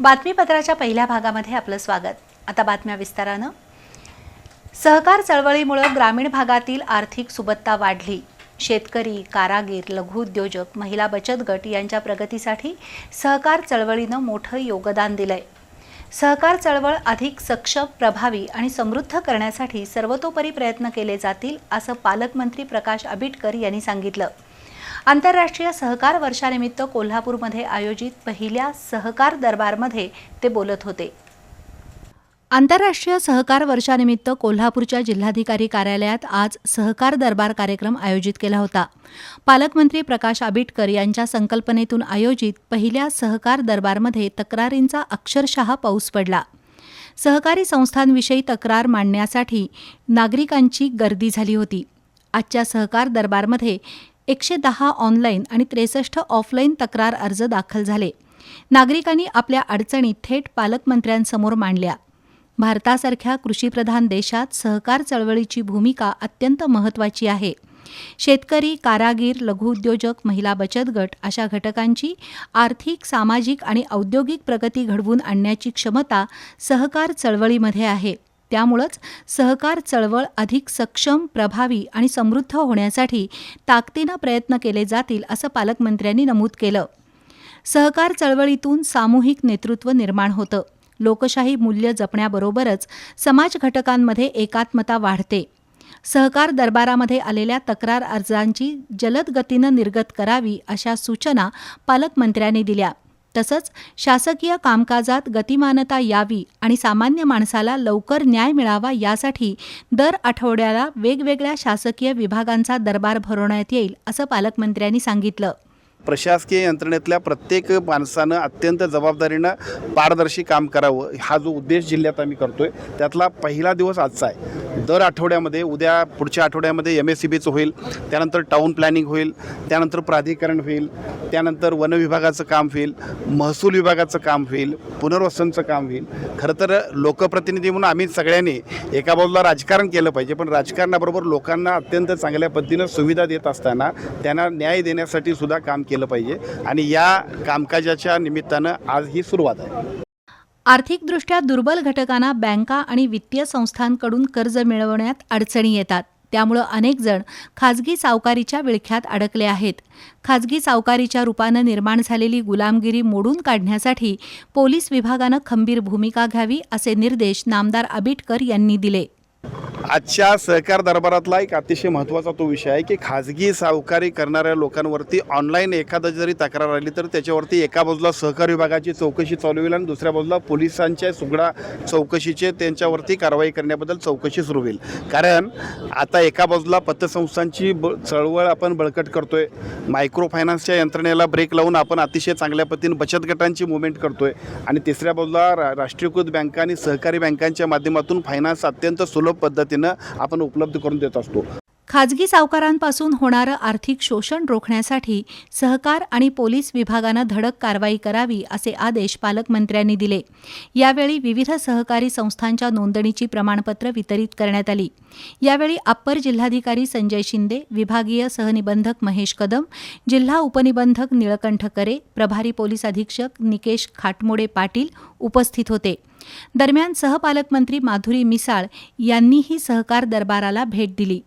बातमीपत्राच्या पहिल्या भागामध्ये आपलं स्वागत. आता बातम्या विस्तारानं. सहकार चळवळीमुळं ग्रामीण भागातील आर्थिक सुबत्ता वाढली. शेतकरी कारागीर लघुउद्योजक महिला बचत गट यांच्या प्रगतीसाठी सहकार चळवळीनं मोठं योगदान दिलंय. सहकार चळवळ अधिक सक्षम प्रभावी आणि समृद्ध करण्यासाठी सर्वतोपरी प्रयत्न केले जातील असं पालकमंत्री प्रकाश आबिटकर यांनी सांगितलं. आंतरराष्ट्रीय सहकार वर्षानिमित्त कोल्हापूरमध्ये आयोजित पहिल्या सहकार दरबारमध्ये ते बोलत होते. आंतरराष्ट्रीय सहकार वर्षानिमित्त कोल्हापूरच्या जिल्हाधिकारी कार्यालयात आज सहकार दरबार कार्यक्रम आयोजित केला होता. पालकमंत्री प्रकाश आंबेडकर यांच्या संकल्पनेतून आयोजित पहिल्या सहकार दरबारमध्ये तक्रारींचा अक्षरशः पाऊस पडला. सहकारी संस्थांविषयी तक्रार मांडण्यासाठी नागरिकांची गर्दी झाली होती. आजच्या सहकार दरबारमध्ये एकशे दहा ऑनलाईन आणि त्रेसष्ट ऑफलाईन तक्रार अर्ज दाखल झाले. नागरिकांनी आपल्या अडचणी थेट पालकमंत्र्यांसमोर मांडल्या. भारतासारख्या कृषीप्रधान देशात सहकार चळवळीची भूमिका अत्यंत महत्त्वाची आहे. शेतकरी कारागीर लघुउद्योजक महिला बचत गट अशा घटकांची आर्थिक सामाजिक आणि औद्योगिक प्रगती घडवून आणण्याची क्षमता सहकार चळवळीमध्ये आहे. त्यामुळंच सहकार चळवळ अधिक सक्षम प्रभावी आणि समृद्ध होण्यासाठी ताकदीनं प्रयत्न केले जातील असं पालकमंत्र्यांनी नमूद केलं. सहकार चळवळीतून सामूहिक नेतृत्व निर्माण होतं. लोकशाही मूल्य जपण्याबरोबरच समाज घटकांमध्ये एकात्मता वाढते. सहकार दरबारामध्ये आलेल्या तक्रार अर्जांची जलद गतीनं निर्गत करावी अशा सूचना पालकमंत्र्यांनी दिल्या. तसंच शासकीय कामकाजात गतिमानता यावी आणि सामान्य माणसाला लवकर न्याय मिळावा यासाठी दर आठवड्याला वेगवेगळ्या शासकीय विभागांचा दरबार भरवण्यात येईल असं पालकमंत्र्यांनी सांगितलं. प्रशासकीय यंत्रणेतल्या प्रत्येक माणसानं अत्यंत जबाबदारीनं पारदर्शी काम करावं. हा जो उद्देश जिल्ह्यात आम्ही करतोय त्यातला पहिला दिवस आजचा आहे. दर आठवड्यामध्ये उद्या पुढच्या आठवड्यामध्ये एम एस सी बीचं होईल त्यानंतर टाऊन प्लॅनिंग होईल त्यानंतर प्राधिकरण होईल त्यानंतर वन विभागाचं काम होईल महसूल विभागाचं काम होईल पुनर्वसनचं काम होईल. खरं तर लोकप्रतिनिधी म्हणून आम्ही सगळ्यांनी एका बाजूला राजकारण केलं पाहिजे पण राजकारणाबरोबर लोकांना अत्यंत चांगल्या पद्धतीनं सुविधा देत असताना त्यांना न्याय देण्यासाठी सुद्धा काम केलं पाहिजे. आणि या कामकाजाच्या निमित्तानं आज ही सुरुवात आहे. आर्थिकदृष्ट्या दुर्बल घटकांना बँका आणि वित्तीय संस्थांकडून कर्ज मिळवण्यात अडचणी येतात. त्यामुळं अनेकजण खाजगी सावकारीच्या विळख्यात अडकले आहेत. खाजगी सावकारीच्या रूपानं निर्माण झालेली गुलामगिरी मोडून काढण्यासाठी पोलीस विभागानं खंबीर भूमिका घ्यावी असे निर्देश नामदार आबिटकर यांनी दिले. आजच्या सहकार दरबारातला एक अतिशय महत्त्वाचा तो विषय आहे की खाजगी सावकारी करणाऱ्या लोकांवरती ऑनलाईन एखादा जरी तक्रार आली तर त्याच्यावरती एका बाजूला सहकार विभागाची चौकशी चालू होईल आणि दुसऱ्या बाजूला पोलिसांच्या सुगडा चौकशीचे त्यांच्यावरती कारवाई करण्याबद्दल चौकशी सुरू होईल. कारण आता एका बाजूला पतसंस्थांची ब चळवळ आपण बळकट करतोय. मायक्रो फायनान्सच्या यंत्रणेला ब्रेक लावून आपण अतिशय चांगल्या पद्धतीने बचत गटांची मुवमेंट करतो आहे आणि तिसऱ्या बाजूला रा राष्ट्रीयकृत बँका आणि सहकारी बँकांच्या माध्यमातून फायनान्स अत्यंत सुलभ पद्धतीनं आपण उपलब्ध करून देत असतो. खाजगी सावकारांपासून होणारं आर्थिक शोषण रोखण्यासाठी सहकार आणि पोलीस विभागानं धडक कारवाई करावी असे आदेश पालकमंत्र्यांनी दिले. यावेळी विविध सहकारी संस्थांच्या नोंदणीची प्रमाणपत्र वितरित करण्यात आली. यावेळी अप्पर जिल्हाधिकारी संजय शिंदे विभागीय सहनिबंधक महेश कदम जिल्हा उपनिबंधक निळकंठ करे प्रभारी पोलीस अधीक्षक निकेश खाटमोडे पाटील उपस्थित होते. दरम्यान सहपालकमंत्री माधुरी मिसाळ यांनीही सहकार दरबाराला भेट दिली.